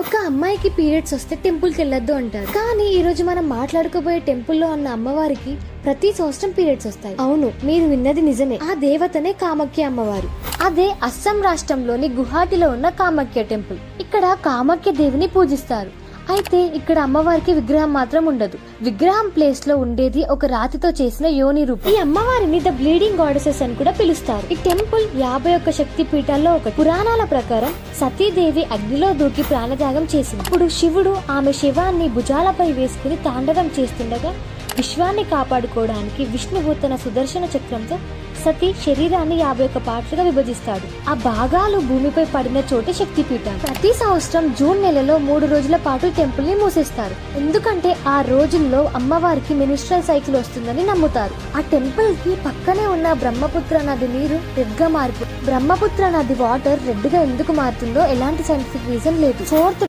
ఒక అమ్మాయికి పీరియడ్స్ వస్తే టెంపుల్కి వెళ్ళొద్దు అంటారు. కానీ ఈ రోజు మనం మాట్లాడుకోబోయే టెంపుల్లో ఉన్న అమ్మవారికి ప్రతి సంవత్సరం పీరియడ్స్ వస్తాయి. అవును మీరు విన్నది నిజమే. ఆ దేవతనే కామాఖ్య అమ్మవారు. అదే అస్సాం రాష్ట్రంలోని గుహాటిలో ఉన్న కామాఖ్య టెంపుల్. ఇక్కడ కామాఖ్య దేవిని పూజిస్తారు. అయితే ఇక్కడ అమ్మవారికి విగ్రహం మాత్రం ఉండదు. విగ్రహం ప్లేస్లో ఉండేది ఒక రాతితో చేసిన యోని రూపం. ఈ అమ్మవారిని ద బ్లీడింగ్ గాడెసెస్ అని కూడా పిలుస్తారు. ఈ టెంపుల్ యాభై ఒక్క శక్తి పీఠాల్లో ఒక పురాణాల ప్రకారం సతీదేవి అగ్నిలో దూకి ప్రాణత్యాగం చేసింది. ఇప్పుడు శివుడు ఆమె శివాన్ని భుజాలపై వేసుకుని తాండవం చేస్తుండగా విశ్వాన్ని కాపాడుకోవడానికి విష్ణువు తన సుదర్శన చక్రంతో సతీ శరీరాన్ని యాభై ఒక్క పార్ట్లుగా విభజిస్తాడు. ఆ భాగాలు భూమిపై పడిన చోటే శక్తిపీఠం ప్రతి సంవత్సరం జూన్ నెలలో మూడు రోజుల పాటు టెంపుల్ని మూసేస్తారు. ఎందుకంటే ఆ రోజుల్లో అమ్మవారికి మినిస్ట్రల్ సైకిల్ వస్తుందని నమ్ముతారు. ఆ టెంపుల్కి పక్కనే ఉన్న బ్రహ్మపుత్ర నది నీరు రెడ్గా మారిపోతుంది బ్రహ్మపుత్ర నది వాటర్ రెడ్గా ఎందుకు మారుతుందో ఎలాంటి సైంటిఫిక్ రీజన్ లేదు. ఫోర్త్